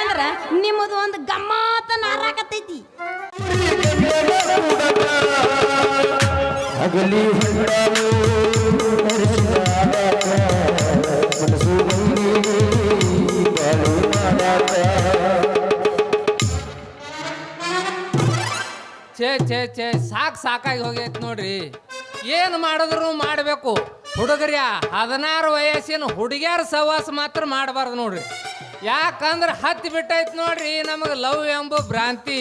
ಯಾಕಂದ್ರ ನಿಮ್ಮದು ಒಂದು ಗಮ್ಮತ್ತ ನಾರಾಕತ್ತೈತಿ ಹಗಲಿ ಹೊಂಡಾಲು ನಡೆಸಿದಾಗ ಮನಸ್ಸು ಬಂದಿದೆ ಬಾಳು ಮಾಡಾಕ ಛೇ ಛೇ ಛೇ ಸಾಕು ಸಾಕಾಗಿ ಹೋಗೈತೆ ನೋಡ್ರಿ. ಏನು ಮಾಡಿದ್ರು ಮಾಡಬೇಕು. ಹುಡುಗರ್ಯ ಹದಿನಾರು ವಯಸ್ಸಿನ ಹುಡುಗಿಯರ ಸಹವಾಸ ಮಾತ್ರ ಮಾಡಬಾರ್ದು ನೋಡ್ರಿ. ಯಾಕಂದ್ರೆ ಹತ್ತಿ ಬಿಟ್ಟೈತೆ ನೋಡ್ರಿ ನಮಗೆ ಲವ್ ಎಂಬ ಭ್ರಾಂತಿ.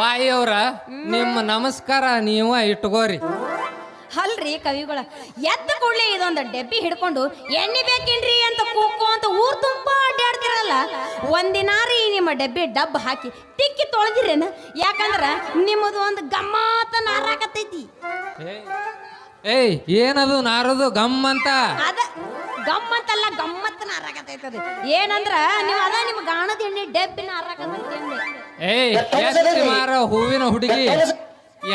ಬಾಯಿಯವ್ರ ನಿಮ್ಮ ನಮಸ್ಕಾರ ನೀವ ಇಟ್ಕೋರಿ. ಅಲ್ರಿ ಕವಿಗಳ ಎದ್ದ ಕೂಡಲೇ ಇದೊಂದು ಡೆಬ್ಬಿ ಹಿಡ್ಕೊಂಡು ಎಣ್ಣೆ ಬೇಕೇನ್ರಿ ಅಂತ ಕೂಕು ಅಂತ ಊರ್ ತುಂಬಾ ಅಡ್ಡಾಡ್ತಿರಲ್ಲ ರೀ ನಿಮ್ಮ ಡೆಬ್ಬಿ ಡಬ್ ಹಾಕಿ ತಿಕ್ಕಿ ತೊಳೆದಿರೇನು? ಯಾಕಂದ್ರ ನಿಮ್ಮದು ಒಂದು ಗಮ್ಮತ್ತ ನಾರಾಕತ್ತೈತಿ. ಏಯ್ ಏನದು ನಾರದು ಗಮ್ ಅಂತ? ಅದ ಗಮ್ಮತ್ತಲ್ಲ ಗಮ್ಮತ್ತ ನಾರಾಕತ್ತೈತದ. ಏನಂದ್ರ ನೀವು ಅದ ನಿಮ್ಮ ಗಾಣದ ಎಣ್ಣೆ ಡೆಬ್ಬಿ ನಾರಾಕತ್ತೈತಿ ಏಯ್ ಎಷ್ಟು ಮಾರ ಹೂವಿನ ಹುಡುಗಿ?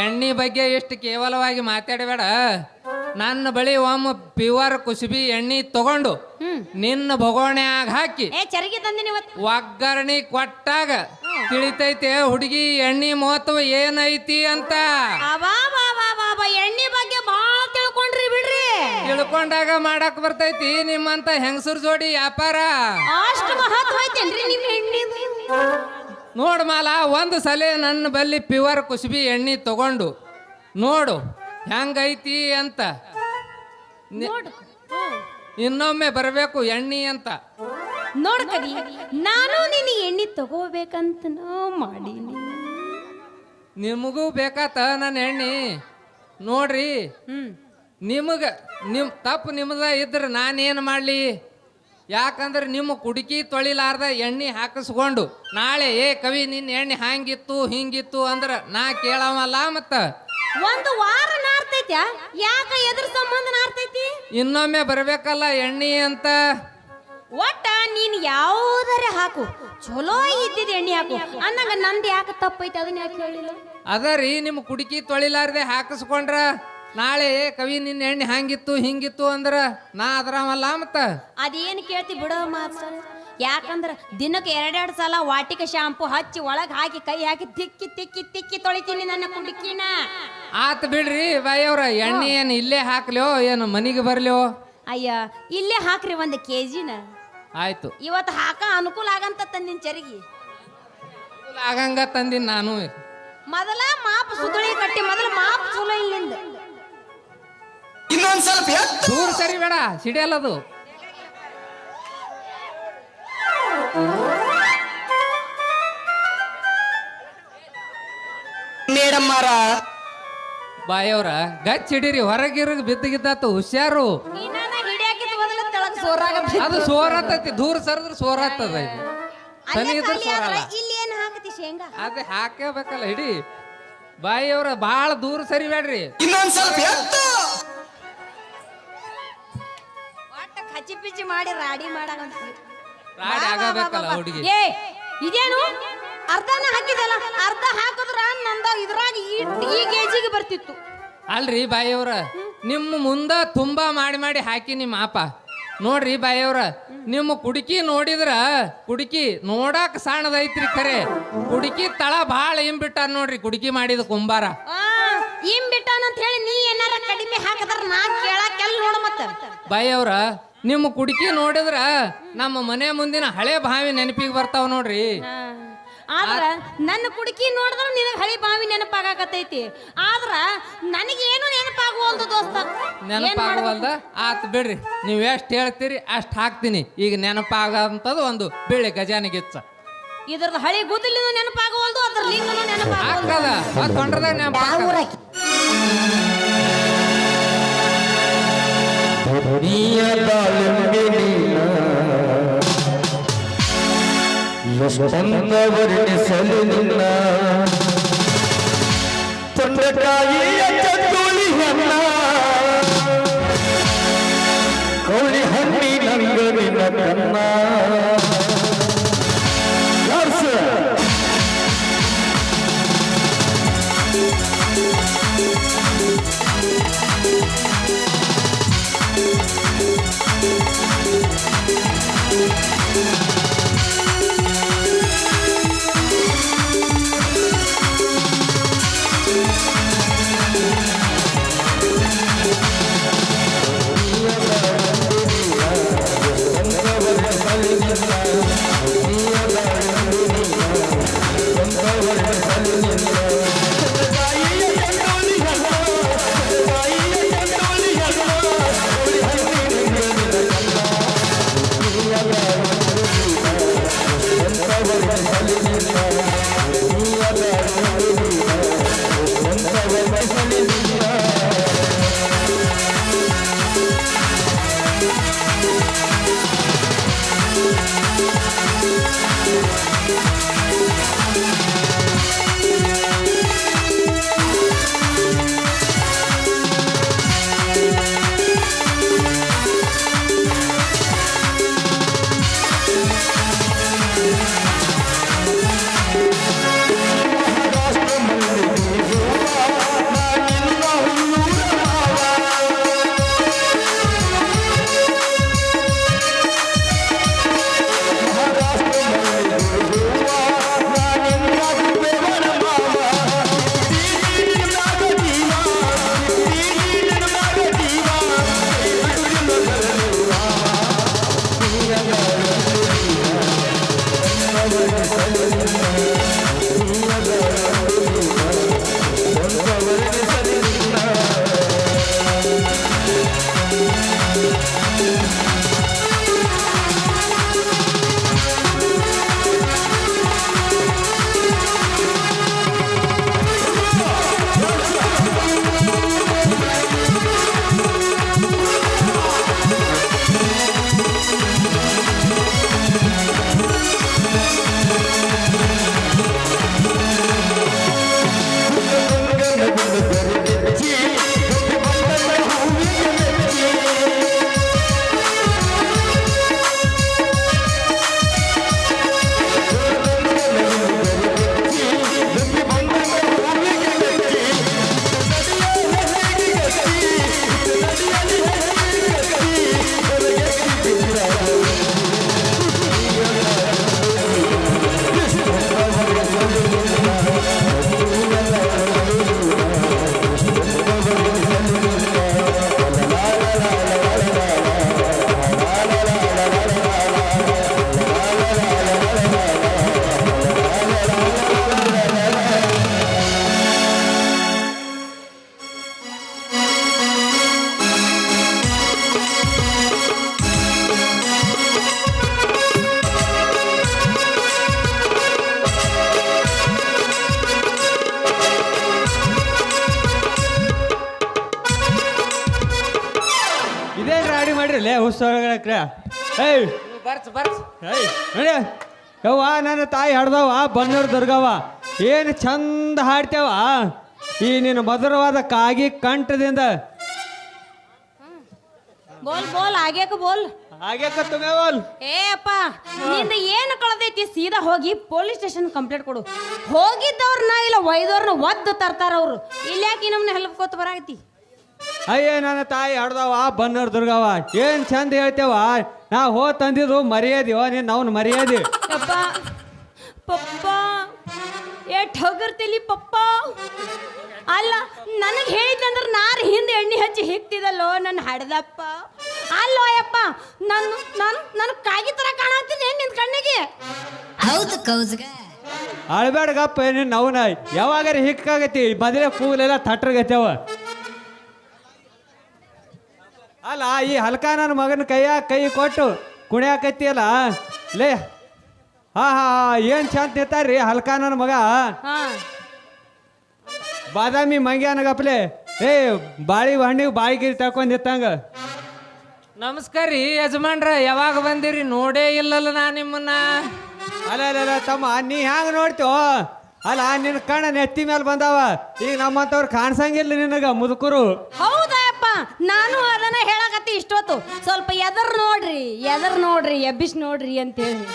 ಎಣ್ಣೆ ಬಗ್ಗೆ ಎಷ್ಟು ಕೇವಲವಾಗಿ ಮಾತಾಡಬೇಡ. ನನ್ನ ಬಳಿ ಒಮ್ಮ ಪ್ಯೂರ್ ಕುಸುಬಿ ಎಣ್ಣೆ ತಗೊಂಡು ನಿನ್ನ ಬೊಗೋಣ್ಯಾಗ ಹಾಕಿ. ಏ ಚರಗಿ ತಂದಿನಿ ಇವತ್ತು. ಒಗ್ಗರಣಿ ಕೊಟ್ಟಾಗ ತಿಳಿತೈತೆ ಹುಡುಗಿ ಎಣ್ಣೆ ಮಹತ್ವ ಏನೈತಿ ಅಂತ. ಅಬಾ ಬಾ ಬಾ ಬಾ ಬಾ ಎಣ್ಣೆ ಬಗ್ಗೆ ಬಹಳ ತಿಳ್ಕೊಂಡ್ರಿ ಬಿಡ್ರಿ. ತಿಳ್ಕೊಂಡಾಗ ಮಾಡಕ್ ಬರ್ತೈತಿ ನಿಮ್ಮಂತ ಹೆಂಗಸರ್ ಜೋಡಿ ವ್ಯಾಪಾರ. ಅಷ್ಟು ಮಹತ್ವ ಐತೇನ್ರಿ ನಿಮ್ಮ ಹೆಣ್ಣಿದು ನೋಡ್ ಮಾಲ ಒಂದು ಸಲ ನನ್ನ ಬಲ್ಲಿ ಪ್ಯೂರ್ ಕುಸುಬಿ ಎಣ್ಣೆ ತಗೊಂಡು. ನೋಡು ಹೆಂಗೈತಿ ಅಂತ. ನಿ- ನೋಡು. ಇನ್ನೊಮ್ಮೆ ಬರಬೇಕು ಎಣ್ಣೆ ಅಂತ. ನೋಡು ಕವಿ ನಾನು ನಿನ್ನ ಎಣ್ಣೆ ತಗೋಬೇಕಂತ ಮಾಡೀನಿ. ನಿಮಗೂ ಬೇಕಾತ ನನ್ನ ಎಣ್ಣೆ. ನೋಡ್ರಿ ಹ್ಮ್. ನಿಮಗ ನಿಮ್ ತಪ್ಪು ನಿಮ್ದ ಇದ್ರೆ ನಾನೇನು ಮಾಡಲಿ? ಯಾಕಂದ್ರೆ ನಿಮ್ಮ ಕುಡುಕಿ ತೊಳಿಲಾರ್ದ ಎಣ್ಣೆ ಹಾಕಿಸ್ಕೊಂಡು ನಾಳೆ ಏ ಕವಿ ನಿನ್ನ ಎಣ್ಣೆ ಹಾಂಗಿತ್ತು ಹಿಂಗಿತ್ತು ಅಂದ್ರೆ ನಾ ಕೇಳವಲ್ಲ ಮತ್ತ? ಒಂದು ವಾರ ನಾರ್ತೈತ್ಯಾ? ಯಾಕ ಎದ್ರ ಸಂಬಂಧ ನಾರ್ತೈತಿ? ಇನ್ನೊಮ್ಮೆ ಬರ್ಬೇಕಲ್ಲ ಎಣ್ಣೆ ಅಂತ? ಒಟ್ಟ ನೀನ್ ಯಾವ್ದಾರೆ ಹಾಕು. ಚಲೋ ಇದ್ದಿದ್ ಎಣ್ಣೆ ಹಾಕು. ಅನ್ನಂಗ ನಂದು ಯಾಕೆ ತಪ್ಪೈತಿ ಅದನ್ನ ಯಾಕೆ ಹೇಳಿಲ್ಲ ಅದ ರೀ ನಿಮ್ಮ ಕುಡುಕಿ ತೊಳಿಲಾರ್ದೆ ಹಾಕಿಸ್ಕೊಂಡ್ರ? ನಾಳೆ ಕವಿ ನಿನ್ನ ಎಣ್ಣೆ ಹಂಗಿತ್ತು ಹಿಂಗಿತ್ತು ಅಂದ್ರ ನಾ ಅದ್ರಾಮಲ್ಲ ಮತ್ತ? ಅದೇನು ಕೇಳ್ತಿ ಬಿಡೋ ಮಾತ್ರ ಯಾಕಂದ್ರ ದಿನಕ್ಕೆ ಎರಡೆರಡು ಸಲ ವಾಟಿಕ ಶಾಂಪು ಹಚ್ಚಿ ಒಳಗ್ ಹಾಕಿ ಕೈ ಹಾಕಿ ತಿಕ್ಕಿ ತಿಕ್ಕಿ ತಿಕ್ಕಿ ತೊಳಿತೀನಿ ನನ್ನ ಕುಡುಕಿನ. ಆತ್ ಬಿಡ್ರಿ ಬಾಯವ್ರ ಎಣ್ಣೆ ಏನು ಇಲ್ಲೇ ಹಾಕ್ಲ್ಯೋ ಏನು ಮನಿಗೆ ಬರ್ಲ್ಯೋ? ಅಯ್ಯ ಇಲ್ಲೇ ಹಾಕ್ರಿ ಒಂದು ಕೆ ಜಿನ ಆಯ್ತು. ಇವತ್ತು ಹಾಕ ಅನುಕೂಲ ಆಗಂತ ತಂದಿನ ಚರಿಗೆ. ಆಗಂಗ ತಂದಿನ ನಾನು. ಮೊದಲ ಮಾಪ್ ಸುಧಳಿ ಕಟ್ಟಿ ಮೊದಲ ಮಾಪ್ ಸುಲ ಇಲ್ಲಿಂದ. ಇನ್ನೊಂದ್ ಸ್ವಲ್ಪ ಎತ್ತು. ದೂರ ಸರಿ ಬೇಡ ಸಿಡಿಯಲ್ಲದು. ಮೇಡಮ್ಮಾರ. ಬಾಯವ್ರ ಗಚ್ ಹಿಡೀರಿ ಹೊರಗಿರಗ್ ಬಿದ್ದಗಿದ್ದಾತು ಹುಷಾರು. ಅದು ಸೋರ್ ಮೊದಲ ತೆಳಗ್ ಸೋರಾಗ ಅದು ಸೋರತ್ತೈತಿ ದೂರ ಸರಿದ್ರೆ ಸೋರತ್ತದ ಇದು. ತನಿ ಇದ್ರೆ ಸೋರಲ್ಲ. ಅದೇ ಹಾಕಬೇಕಲ್ಲ ಹಿಡಿ. ಬಾಯಿಯವ್ರ ಭಾಳ ದೂರ ಸರಿಬೇಡ್ರಿ ಇನ್ನೊಂದ್ ಸ್ವಲ್ಪ ಎತ್ತು. ಕಚ್ಚಿ ಪಿಚ್ಚಿ ಮಾಡಿ ರಾಡಿ ಮಾಡಂತ ರಾಡಿ ಆಗಬೇಕಲ್ಲ ಹುಡುಗಿ. ಏ ಇದೇನು? ಅರ್ಧನ ಹಾಕಿದಲ್ಲ ಅರ್ಧ ಹಾಕಿದ್ರ ನಂದ ಇದ್ರಾಗ ಈ ಕೆಜಿಗೆ ಗೇಜಿಗೆ ಬರ್ತಿತ್ತು. ಅಲ್ರಿ ಬಾಯಿಯವ್ರ ನಿಮ್ಮ ಮುಂದ ತುಂಬಾ ಮಾಡಿ ಮಾಡಿ ಹಾಕಿ ನಿಮ್ಮ ಆಪ. ನೋಡ್ರಿ ಬಾಯಿಯವ್ರ ನಿಮ್ಮ ಕುಡುಕಿ ನೋಡಿದ್ರ ಕುಡುಕಿ ನೋಡಾಕ ಸಣ್ಣದೈತ್ರಿ ಖರೆ. ಕುಡುಕಿ ತಳ ಭಾಳ ಇಂಬಿಟ್ಟಾರ ನೋಡ್ರಿ ಕುಡುಕಿ ಮಾಡಿದ ಕುಂಬಾರ. ಆ ಅಂತ ಹೇಳಿ ನೀ ಏನಾರ ಕಡಿಮೆ ಹಾಕದ್ರ ನಾ ಕೇಳಕ್ಕೆಲ್ಲ ನೋಡ ಮತ್ತ? ಬಾಯಿಯವ್ರ ನಿಮ್ಮ ಕುಡುಕಿ ನೋಡಿದ್ರ ನಮ್ಮ ಮನೆ ಮುಂದಿನ ಹಳೆ ಬಾವಿ ನೆನಪಿಗೆ ಬರ್ತಾವ ನೋಡ್ರಿ. ಆದ್ರ ನನ್ನ ಕುಡುಕಿ ನೋಡಿದ್ರ ನಿನಗೆ ಹಳಿ ಬಾವಿ ನೆನಪಾಗಕತ್ತೈತಿ. ಆದ್ರ ನನಗೇನು ನೆನಪಾಗುವಲ್ದು ದೋಸ್ತ? ನೆನಪಾಗುವಲ್ದ? ಆತ್ ಬಿಡ್ರಿ ನೀವು ಎಷ್ಟು ಹೇಳ್ತೀರಿ ಅಷ್ಟು ಹಾಕ್ತೀನಿ. ಈಗ ನೆನಪಾಗಂತದ್ದು ಒಂದು ಬೆಳೆ ಗಜಾನಿಗಿಚ್ಚ ಇದ್ರದ್ದು ಹಳಿ ಗುದ್ದಲಿನೂ ನೆನಪಾಗುವಲ್ದು ಅದ್ರ ಲಿಂಗನೂ ಆ ತೊಂಡ್ರದಾಗ ನೆನಪಾಗದ ಎಷ್ಟೊಂದ ವರ್ಣಿಸಲು ನಿನ್ನ ತೊಂಡಕಾಯಿಯ ಚಂದೂಲಿ ಹಣ್ಣ ಕೌಳಿ ಹಣ್ಣಿನಂಗ ನಿನ್ನ ಕಣ್ಣ ಇದೇನ್ ಹುಸ್ಸೊಳಗಡೆ ಏಯ್! ಬರ್ಸ್ ಬರ್ಸ್ ಏಯ್ ನೋಡಿ. ಯವ್ವ ನನ್ನ ತಾಯಿ ಹಾಡ್ದವ ಬನ್ನೂರು ದುರ್ಗವ್ವ. ಏನು ಚಂದ ಹಾಡ್ತೇವ ಈ ನಿನ್ನ ಮಧುರವಾದ ಕಾಗಿ ಕಂಠದಿಂದ. ಬೋಲ್ ಬೋಲ್ ಆಗ್ಯಾಕ ಬೋಲ್. ಹಾಗೆ ಬೋಲ್? ಏ ಅಪ್ಪ ನಿಂದ ಏನು ಕಳ್ದೈತಿ ಸೀದಾ ಹೋಗಿ ಪೊಲೀಸ್ ಸ್ಟೇಷನ್ ಕಂಪ್ಲೇಂಟ್ ಕೊಡು. ಹೋಗಿದ್ದವ್ರನ್ನ ಇಲ್ಲ ಒಯ್ದವ್ರನ್ನ ಒದ್ದು ತರ್ತಾರ ಅವ್ರು. ಇಲ್ಲಿ ಯಾಕೆ ನಮ್ಮನ್ನ ಹೆಲ್ಪ್ ಕೊತ್ತು ಬರಾಕತಿ ಅಯ್ಯೇ ನನ್ನ ತಾಯಿ ಹಡ್ದವ ಬನ್ನರ್ ದುರ್ಗವ ಏನ್ ಚಂದ ಹೇಳ್ತೇವ? ನಾ ಹೋ ತಂದಿದ್ರು ಮರ್ಯಾದಿವ ನೀನ್ ಅವ್ನ ಮರ್ಯಾದಿ. ಪಪ್ಪ ಏಟ್ ಹೋಗಿರ್ತಿಲಿ ಪಪ್ಪ? ಅಲ್ಲ ನನಗೆ ಹೇಳ್ತಂದ್ರೆ ನಾರು ಹಿಂದೆ ಎಣ್ಣೆ ಹಚ್ಚಿ ಹಿಕ್ತಿದಲ್ಲೋ ನನ್ನ ಹಡ್ದಪ್ಪ. ಅಲ್ಲೋ ಯಪ್ಪ ನಾನು ನಾನು ನಾನು ಕಾಗಿ ತರ ಕಾಣತ್ತೀನಿ ನಿನ್ನ ಕಣ್ಣಿಗೆ? ಹೌದು ಕೌಸ್ಗ ಅಳ್ಬೇಡ ಗಪ್ಪ ನೀನ್ ಅವನ. ಯಾವಾಗಾರ ಹಿಕ್ಕಾಗತಿ ಬದಲೇ ಕೂಗಲೆಲ್ಲ ತಟ್ರಗತ್ತೇವ. ಅಲ್ಲ ಈ ಹಲ್ಕ ನನ್ನ ಮಗನ ಕೈಯ ಕೈ ಕೊಟ್ಟು ಕುಣಿಯಾಕತ್ತಿಯಲ್ಲ? ಲೇ ಹಾ ಹಾ ಏನ್ ಚಂದ ನಿಂತಾರ್ರಿ ಹಲ್ಕ ನನ್ನ ಮಗ? ಹಾ. ಬಾದಾಮಿ ಮಂಗ್ಯಾನಗಪ್ಲೆ ಏ ಬಾಳಿ ಹಣ್ಣಿಗೆ ಬಾಯಿಗಿರಿ ತಕೊಂಡ್ ನಿತ್ತಂಗ ನಮಸ್ಕಾರ ರೀ ಯಜಮಾನ್ರ ಯಾವಾಗ ಬಂದಿರಿ? ನೋಡೇ ಇಲ್ಲಲ್ಲ ನಾ ನಿಮ್ಮನ್ನ. ಅಲ್ಲ ಅಲ್ಲ ಅಲ್ಲ ತಮ್ಮ ನೀ ಹ್ಯಾಂಗ ನೋಡ್ತೀವೋ ಅಲ್ಲ ನಿನ್ನ ಕಣ್ಣ ನೆತ್ತಿ ಮೇಲೆ ಬಂದಾವ. ಈಗ ನಮ್ಮಂತವ್ರು ಕಾಣ್ಸಂಗಿಲ್ಲ ನಿನಗ ಮುದುಕರು. ನಾನು ಅದನ್ನ ಹೇಳಕತ್ತಿ ಇಷ್ಟೊತ್ತು. ಸ್ವಲ್ಪ ಎದರ್ ನೋಡ್ರಿ ಎದರ್ ನೋಡ್ರಿ ಎಬ್ಬಿಸ್ ನೋಡ್ರಿ ಅಂತೇಳಿ.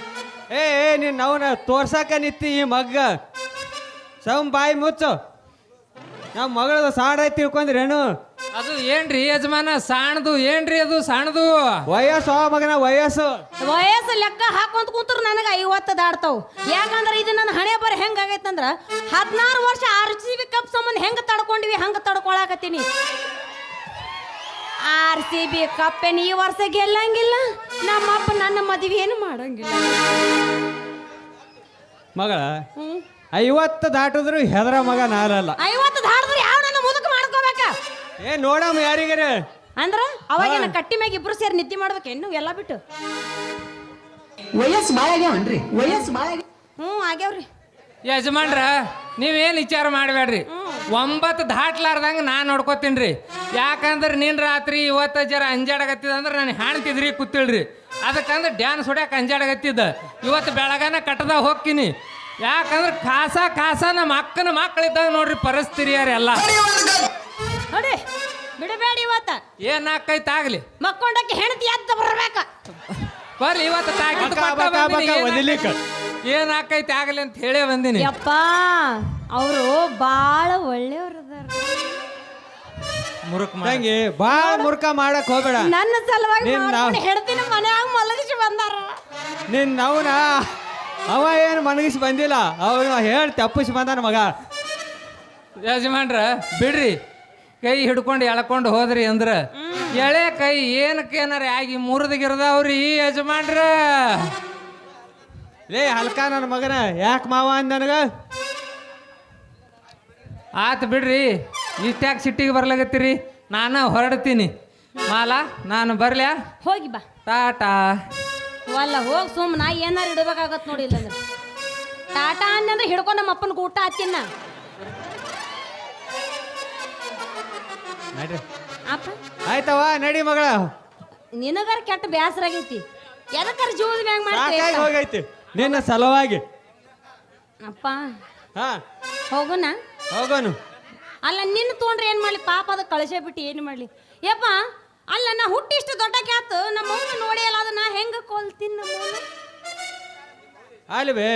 ಏ ಏ ನೀನ್ ಅವನ ತೋರ್ಸಕ ನಿತ್ತಿ ಈ ಮಗ್ಗ. ಸಮ್ ಬಾಯಿ ಮುಚ್ಚು. ನಮ್ಮ ಮಗಳದ ಸಾಡ ಐತಿ ತಿಳ್ಕೊಂಡ್ರೇನು? ಅದು ಏನ್ರಿ ಯಜಮಾನ? ಸಾಣದು ಏನ್ರಿ ಅದು ಸಾಣದು? ವಯಸ್ಸು ಆ ಮಗನ ವಯಸ್ಸು. ವಯಸ್ಸು ಲೆಕ್ಕ ಹಾಕೊಂತ ಕೂತ್ರು ನನಗೆ ಐವತ್ತು ದಾಡ್ತಾವ್ ಯಾಕಂದ್ರೆ ಇದು ನನ್ನ ಹಣೆ ಬರ ಹೆಂಗಾಗೈತಂದ್ರ ಹದಿನಾರು ವರ್ಷ ಆರ್ ಸಿ ಬಿ ಕಪ್ ಸಂಬಂಧ ಹೆಂಗ್ ತಡ್ಕೊಂಡಿವಿ ಹಂಗ ತಡ್ಕೊಳಕತ್ತೀನಿ. ಆರ್ ಸಿ ಬಿ ಕಪ್ಪೆನ್ ಈ ವರ್ಷ ಗೆಲ್ಲಂಗಿಲ್ಲ. ನಮ್ಮಪ್ಪ ನನ್ನ ಮದುವೆ ಏನು ಮಾಡಂಗಿಲ್ಲ. ಮಗಳ ಹ್ಮ್. ಐವತ್ತು ದಾಟಿದ್ರು ಹೆದರ ಮಗ ನಾರಲ್ಲ ಐವತ್ತು ದಾಟಿದ್ರು ಯಾವ ನನ್ನ ಮುದುಕ ಮಾಡ್ಕೋಬೇಕ? ಏ ನೋಡಮ್ಮ ಯಾರಿಗಾರ. ಅಂದ್ರ ಅವಾಗೇನ ಕಟ್ಟಿ ಮ್ಯಾಗ ಇಬ್ರು ಸೇರಿ ನಿದ್ದೆ ಮಾಡ್ಬೇಕೇನು ಎಲ್ಲ ಬಿಟ್ಟು. ವಯಸ್ಸು ಭಾಳ ಆಗ್ಯಾವನ್ರಿ ವಯಸ್ಸು ಭಾಳ ಆಗ್ಯಾವ. ಹ್ಞೂ ಆಗ್ಯಾವ್ರಿ. ಯಜಮಾನ್ರ ನೀವೇನು ವಿಚಾರ ಮಾಡಬೇಡ್ರಿ. ಒಂಬತ್ತು ದಾಟ್ಲಾರ್ದಂಗ ನಾ ನೋಡ್ಕೋತೀನಿ ರೀ ಯಾಕಂದ್ರೆ ನಿನ್ ರಾತ್ರಿ ಇವತ್ತ ಜರ ಅಂಜಾಡಗತ್ತಿದ ಅಂದ್ರೆ ನಾನು ಹಾಣ್ತಿದ್ರಿ ಕೂತಿಳ್ರಿ. ಅದಕ್ಕಂದ್ರೆ ಡ್ಯಾನ್ಸ್ ಹೊಡ್ಯಾಕ ಅಂಜಾಡಗತ್ತಿದ್ದ ಇವತ್ತು ಬೆಳಗಾನ ಕಟ್ಟದ ಹೋಗ್ತೀನಿ. ಯಾಕಂದ್ರೆ ಕಾಸ ಕಾಸ ನಮ್ಮ ಅಕ್ಕನ ಮಕ್ಕಳಿದ್ದಾಗ ನೋಡ್ರಿ ಪರಿಸ್ಥಿತಿಯರ್ ಎಲ್ಲ. ನೋಡಿ ಬಿಡಬೇಡಿ ಇವತ್ತ. ಏನ್ ಆಕೈತೆ ಆಗ್ಲಿ. ಮಕ್ಕೊಂಡಕ್ಕೆ ಹೆಣತಿ ಎದ್ದು ಬರ್ಬೇಕ. ಬರ್ಲಿ ಇವತ್ತು ಬಂದೀನಿ. ಏನ್. ಆಕೈತೆ- ಏನ್ ಆಕೈತೆ ಆಗಲಿ ಅಂತ ಹೇಳೇ ಬಂದಿನಿ. ಯಪ್ಪ ಅವರು ಬಾಳ ಒಳ್ಳೆಯವ್ರು ಅದಾರ. ಮುರುಕ್ ತಂಗಿ ಬಾಳ ಮುರ್ಕ ಮಾಡಕ್ ಹೋಗ್ಬೇಡ. ನನ್ನ ಸಲುವಾಗಿ ನಿನ್ನ- ಮಾಡ್ಕೊಂಡು ಹೆಣ್ತಿನ ಮನ್ಯಾಗ ಮಲಗಿಸಿ ಬಂದಾರ. ನಿನ್ನವನ ಅವ ಏನು ಮಲಗಿಸಿ ಬಂದಿಲ್ಲ. ಅವನು ಹೇಳಿ ತಪ್ಪಿಸಿ ಬಂದಾನ ಮಗ. ಯಜಮಾನ್ರ ಬಿಡ್ರಿ. ಕೈ ಹಿಡ್ಕೊಂಡು ಎಳ್ಕೊಂಡು ಹೋದ್ರಿ ಅಂದ್ರ. ಎಳೆ ಕೈ ಏನಕ್ಕೇನಾರ ಆಗಿ ಮುರಿದಗಿರ್ದಾವ್ರಿ ಯಜಮಾನ್ರ. ಲೇ ಹಲ್ಕ ನನ್ನ ಮಗನ. ಯಾಕೆ ಮಾವ ಅಂದ ನನಗ? ಆತ್ ಬಿಡ್ರಿ. ಇಷ್ಟ್ಯಾಕೆ ಸಿಟ್ಟಿಗೆ ಬರ್ಲಾಗತ್ತೀರಿ? ನಾನು ಹೊರಡ್ತೀನಿ. ಮಾಲ ನಾನು ಬರ್ಲ್ಯಾ? ಹೋಗಿ ಬಾ. ಟಾಟಾ. ಒಲ್ಲ ಹೋಗಿ ಸುಮ್ ನಾ ಏನಾರ ಇಡಬೇಕಾಗತ್ ನೋಡಿ ಇಲ್ಲಂದ್ರೆ. ಟಾಟಾ ಅನ್ನಂದ್ರೆ ಹಿಡ್ಕೊಂಡು ನಮ್ಮ ಅಪ್ಪನ ಊಟ ಹಾಕಿನ ನಡ್ರಿ. ಅಪ್ಪ. ಆಯ್ತವ ನಡಿ ಮಗಳ. ನಿನಗಾರ ಕೆಟ್ಟ ಬೇಸರ ಆಗೈತಿ. ಎದಕ್ಕಾರ ಜೀವದ ಬ್ಯಾಂಗ್ ಸಾಕಾಗಿ ಹೋಗೈತಿ. ನಿನ್ನ ಸಲುವಾಗಿ. ಅಪ್ಪ. ಹಾ. ಹೋಗೋಣ ಹೋಗೋನು. ಅಲ್ಲ ನಿನ್ನ ತೊಗೊಂಡ್ರೆ ಏನು ಮಾಡಲಿ? ಪಾಪ ಅದು ಕಳಿಸೇ ಬಿಟ್ಟು ಏನು ಮಾಡಲಿ? ಯಪ್ಪ ಅಲ್ಲ ನಾ ಹುಟ್ಟಿ ಇಷ್ಟು ದೊಡ್ಡ ಕ್ಯಾತು ನಮ್ಮ ಅವ್ನ ನೋಡಿ ಅಲ್ಲ ಅದು ನಾ ಹೆಂಗ ಕೊಲ್ತೀನಿ ನಮ್ಮ? ಅಲ್ವೇ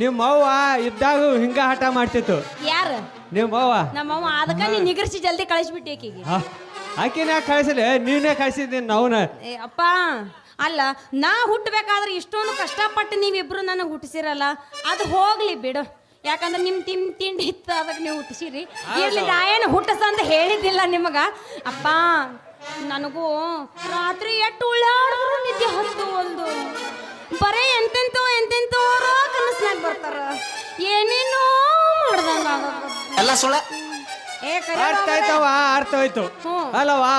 ನಿಮ್ಮ ಅವ್ವ ಇದ್ದಾಗ ಹಿಂಗ ಹಠ ಮಾಡ್ತಿತ್ತು. ಯಾರು? ನಿಮ್ಮ ಅವ್ವ? ನಮ್ಮ ಅವ್ವ ಅದಕ್ಕ ನೀ ನಿಗರ್ಸಿ ಜಲ್ದಿ ಕಳಿಸ್ಬಿಟ್ಟು ಆಕಿಗೆ. ಆಕಿನ ಕಳಿಸಲಿ ನೀನೇ ಕಳಿಸಿದ್ದೀನಿ ಅವನ. ಏ ಅಪ್ಪ ಅಲ್ಲ ನಾ ಹುಟ್ಟಬೇಕಾದ್ರೆ ಇಷ್ಟೊಂದು ಕಷ್ಟಪಟ್ಟು ನೀವಿಬ್ರು ನನಗೆ ಹುಟ್ಟಿಸಿರಲ್ಲ ಅದು ಹೋಗ್ಲಿ ಬಿಡು. ಯಾಕಂದ್ರೆ ನಿಮ್ ತಿಂ ತಿಂಡಿ ಇತ್ತು ಅದಕ್ಕೆ ನೀವು ಹುಟ್ಟಿಸಿರಿ. ಇರ್ಲಿ ನಾ ಏನು ಹುಟ್ಟಸ ಅಂತ ಹೇಳಿದ್ದಿಲ್ಲ ನಿಮಗ? ಅಪ್ಪ ನನಗೂ ರಾತ್ರಿ ಎಟ್ಟು ಉಳ್ಳಾಡೋರು ನಿದ್ದೆ ಹತ್ತು ಒಂದು. ಬರೇ ಎಂತೆಂತೋ ಎಂತೆಂತೋ ಕನಸ್ನಾಗ ಬರ್ತಾರ. ಏನೇನೋ ಮಾಡ್ದಂಗ ಎಲ್ಲ ಸುಳ್ಳ? ಏ ಕರೆ ಅರ್ಥ ಬಾಬರೇ. ಆಯ್ತವ ಅರ್ಥ ಆಯ್ತು ಹ್ಮ್. ಅಲ್ಲವಾ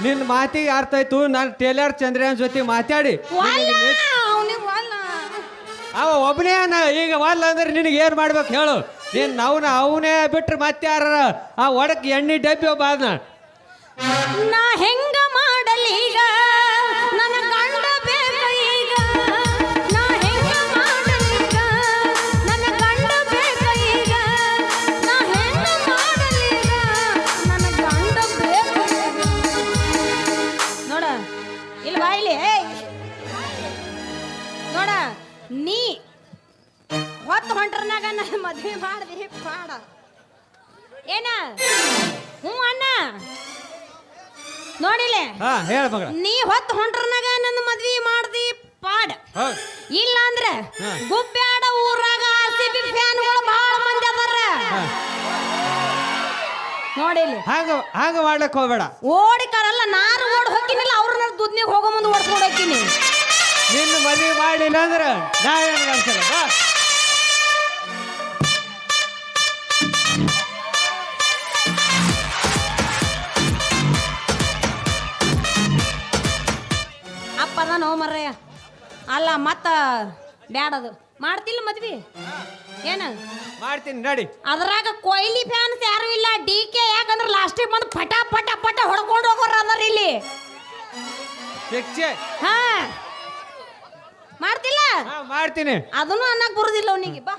ನಿನ್ ಮಾತಿಗೆ ಅರ್ಥ ಆಯ್ತು ನಾನು ಟೇಲರ್ ಚಂದ್ರನ್ ಜೊತೆ ಮಾತಾಡಿ. ಅವ ಒಬ್ಬನೇ ಈಗ ಒಲ್ಲ ಅಂದ್ರೆ ನಿನಗೆ ಏನು ಮಾಡ್ಬೇಕು ಹೇಳು. ನೀನು ಅವನ ಅವನೇ ಬಿಟ್ರೆ ಮತ್ತೆ ಯಾರ ಆ ಒಡಕ್ಕೆ ಎಣ್ಣೆ ಡಬ್ಬಿ ಒಬ್ಬ ಅದನ್ನ ನಾ ಹೆಂಗ ಮಾಡಲೀಗ ಹೊತ್ತು ಹೊಂಟ್ರನಾಗ ನನ್ನ ಮಾಡ್ದಿ ಪಾಡ. ಏನ? ಹ್ಞೂ ಅಣ್ಣ. ನೋಡಿಲೆ? ನೀ ಹೊತ್ತು ಹೊಂಟ್ರನಾಗ ನನ್ನ ಮದ್ವಿ ಮಾಡ್ದಿ ಪಾಡ. ಇಲ್ಲ ಅಂದ್ರೆ ಗುಬ್ಬ್ಯಾಡ ಊರಾಗ ಸಿಬಿ ಫ್ಯಾನ್ಗಳು ಬಹಳ ಮಂದಿ ಅದಾರ. ನೋಡಿಲಿ? ಹಾಗ ಹಾಗ ಹೋಗ್ಬೇಡ. ಓಡಿ ಕಾರಲ್ಲ ನಾನು ಓಡ್ ಹೋಗಿನಿಲ್ಲ ಅವ್ರನ್ನ ದುದ್ನಿಗೆ ಹೋಗೋ ಮುಂದೆ ಓಡ್ಸ್ಕೊಂಡು ಹೋಗ್ತೀನಿ. ನಿನ್ನ ಮದುವೆ ಮಾಡಿಲ್ಲ ಅಂದ್ರೆ ನಾ ಏನು ಬಾ. ಅಲ್ಲ ಮತ್ತ ಬ್ಯಾಡದು. ಮಾಡ್ತಿಲ್ಲ ಮದ್ವಿ? ಏನ? ಮಾಡ್ತೀನಿ ನಡಿ. ಅದ್ರಾಗ ಕೊಹ್ಲಿ ಫ್ಯಾನ್ಸ್ ಯಾರು ಇಲ್ಲ ಡಿ ಕೆ ಯಾಕಂದ್ರೆ ಲಾಸ್ಟಿಗೆ ಬಂದು ಪಟ ಪಟ ಪಟ ಹೊಡ್ಕೊಂಡು ಹೋಗೋರು ಅದಾರ ಇಲ್ಲಿ. ಹಾ. ಮಾಡ್ತಿಲ್ಲ? ಹಾ ಮಾಡ್ತೀನಿ. ಅದನ್ನು ಅನ್ನಕ್ ಬರುದಿಲ್ಲ ಅವನಿಗೆ. ಬಾ.